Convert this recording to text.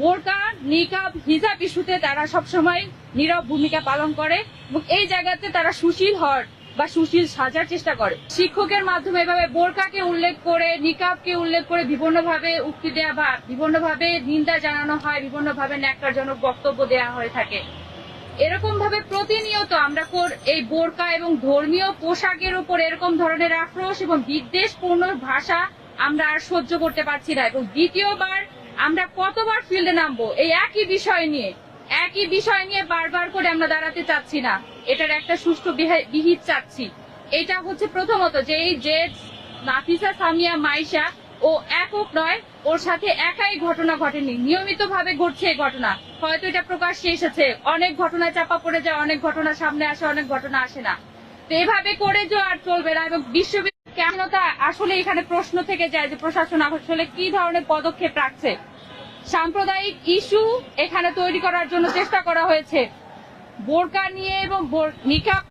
বোরকা, নিকাব, হিজাব ইস্যুতে তারা সবসময় নীরব ভূমিকা পালন করে এবং এই জায়গাতে তারা সুশীল হওয়ার বা সুশীল সাজার চেষ্টা করে। শিক্ষকের মাধ্যমে এভাবে বোরকাকে উল্লেখ করে, নিকাবকে উল্লেখ করে বিভিন্নভাবে উক্তি দেওয়া বা বিভিন্নভাবে নিন্দা জানানো হয়, বিভিন্নভাবে ন্যাক্কারজনক বক্তব্য দেওয়া হয়ে থাকে। এরকম ভাবে প্রতিনিয়ত আমরা এই বোরকা এবং ধর্মীয় পোশাকের উপর এরকম ধরনের আক্রোশ এবং বিদ্বেষপূর্ণ ভাষা আমরা আর সহ্য করতে পারছি না। এবং দ্বিতীয়বার আমরা কতবার ফিল্ডে নামবো? এই একই বিষয় নিয়ে, একই বিষয় নিয়ে বারবার করে আমরা দাঁড়াতে চাচ্ছি না। এটার একটা সুষ্ঠু বিহে- বিহিত চাচ্ছি। এটা হচ্ছে প্রথমত যে এই যে নাফিসা, সামিয়া, মাইশা, ও একক নয়, ওর সাথে একাই ঘটনা ঘটেনি। নিয়মিত ভাবে ঘটছে এই ঘটনা। হয়তো এটা প্রকাশ্যে এসেছে। অনেক ঘটনা চাপা পড়ে যায়, অনেক ঘটনা সামনে আসে, অনেক ঘটনা আসে না। তো এভাবে করে যে আর চলবে না এবং বিশ্ববিদ্যালয় কেমনতা আসলে এখানে প্রশ্ন থেকে যায় যে প্রশাসন আসলে কি ধরনের পদক্ষেপ রাখছে? সাম্প্রদায়িক ইস্যু এখানে তৈরি করার জন্য চেষ্টা করা হয়েছে। বোরকা নিয়ে এবং নিকাপ